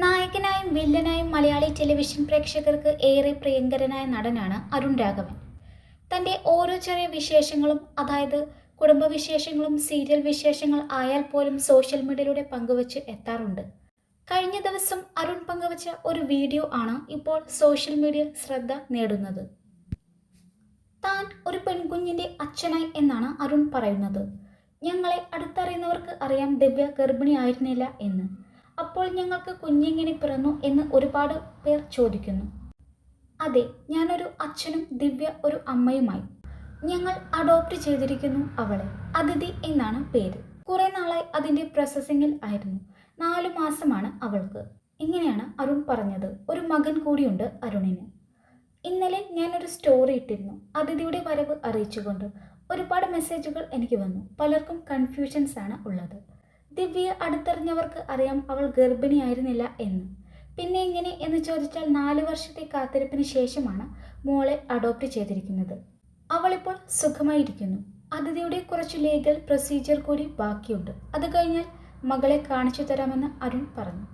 നായകനായും വില്ലനായും Malayali television പ്രേക്ഷകർക്ക് ഏറെ പ്രിയങ്കരനായ നടനാണ് അരുൺ രാഘവൻ. തന്റെ ഓരോ ചെറിയ വിശേഷങ്ങളും അതായത് കുടുംബവിശേഷങ്ങളും സീരിയൽ വിശേഷങ്ങൾ ആയാൽ പോലും സോഷ്യൽ മീഡിയയിലൂടെ പങ്കുവച്ച് എത്താറുണ്ട്. കഴിഞ്ഞ ദിവസം അരുൺ പങ്കുവച്ച ഒരു വീഡിയോ ആണ് ഇപ്പോൾ സോഷ്യൽ മീഡിയ ശ്രദ്ധ നേടുന്നത്. താൻ ഒരു പെൺകുഞ്ഞിന്റെ അച്ഛനായി എന്നാണ് അരുൺ പറയുന്നത്. ഞങ്ങളെ അടുത്തറിയുന്നവർക്ക് അറിയാം ദിവ്യ ഗർഭിണിയായിരുന്നില്ല എന്ന്. അപ്പോൾ ഞങ്ങൾക്ക് കുഞ്ഞെങ്ങനെ പിറന്നു എന്ന് ഒരുപാട് പേർ ചോദിക്കുന്നു. അതെ ഞാനൊരു അച്ഛനും ദിവ്യ ഒരു അമ്മയുമായി. ഞങ്ങൾ അഡോപ്റ്റ് ചെയ്തിരിക്കുന്നു അവളെ. അതിഥി എന്നാണ് പേര്. കുറെ നാളായി അതിന്റെ പ്രോസസ്സിങ്ങിൽ ആയിരുന്നു. നാലു മാസമാണ് അവൾക്ക്. ഇങ്ങനെയാണ് അരുൺ പറഞ്ഞത്. ഒരു മകൻ കൂടിയുണ്ട് അരുണിന്. ഇന്നലെ ഞാനൊരു സ്റ്റോറി ഇട്ടിരുന്നു. അതിഥിയുടെ വരവ് അറിയിച്ചുകൊണ്ട് ഒരുപാട് മെസ്സേജുകൾ എനിക്ക് വന്നു. പലർക്കും കൺഫ്യൂഷൻസ് ആണ് ഉള്ളത്. ദിവ്യയെ അടുത്തറിഞ്ഞവർക്ക് അറിയാം അവൾ ഗർഭിണിയായിരുന്നില്ല എന്ന്. പിന്നെ എങ്ങനെ എന്ന് ചോദിച്ചാൽ നാല് വർഷത്തെ കാത്തിരിപ്പിന് ശേഷമാണ് മോളെ അഡോപ്റ്റ് ചെയ്തിരിക്കുന്നത്. അവളിപ്പോൾ സുഖമായിരിക്കുന്നു. അതിഥിയുടെ കുറച്ച് ലീഗൽ പ്രൊസീജിയർ കൂടി ബാക്കിയുണ്ട്. അത് കഴിഞ്ഞാൽ മകളെ കാണിച്ചു തരാമെന്ന് അരുൺ പറഞ്ഞു.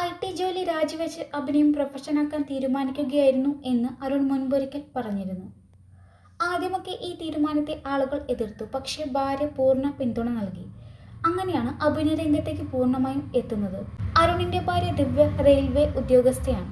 ഐ ടി ജോലി രാജിവെച്ച് അഭിനയം പ്രൊഫഷനാക്കാൻ തീരുമാനിക്കുകയായിരുന്നു എന്ന് അരുൺ മുൻപൊരിക്കൽ പറഞ്ഞിരുന്നു. ആദ്യമൊക്കെ ഈ തീരുമാനത്തെ ആളുകൾ എതിർത്തു. പക്ഷേ ഭാര്യ പൂർണ പിന്തുണ നൽകി. അങ്ങനെയാണ് അഭിനയ രംഗത്തേക്ക് പൂർണമായും എത്തുന്നത്. അരുണിന്റെ ഭാര്യ ദിവ്യ റെയിൽവേ ഉദ്യോഗസ്ഥയാണ്.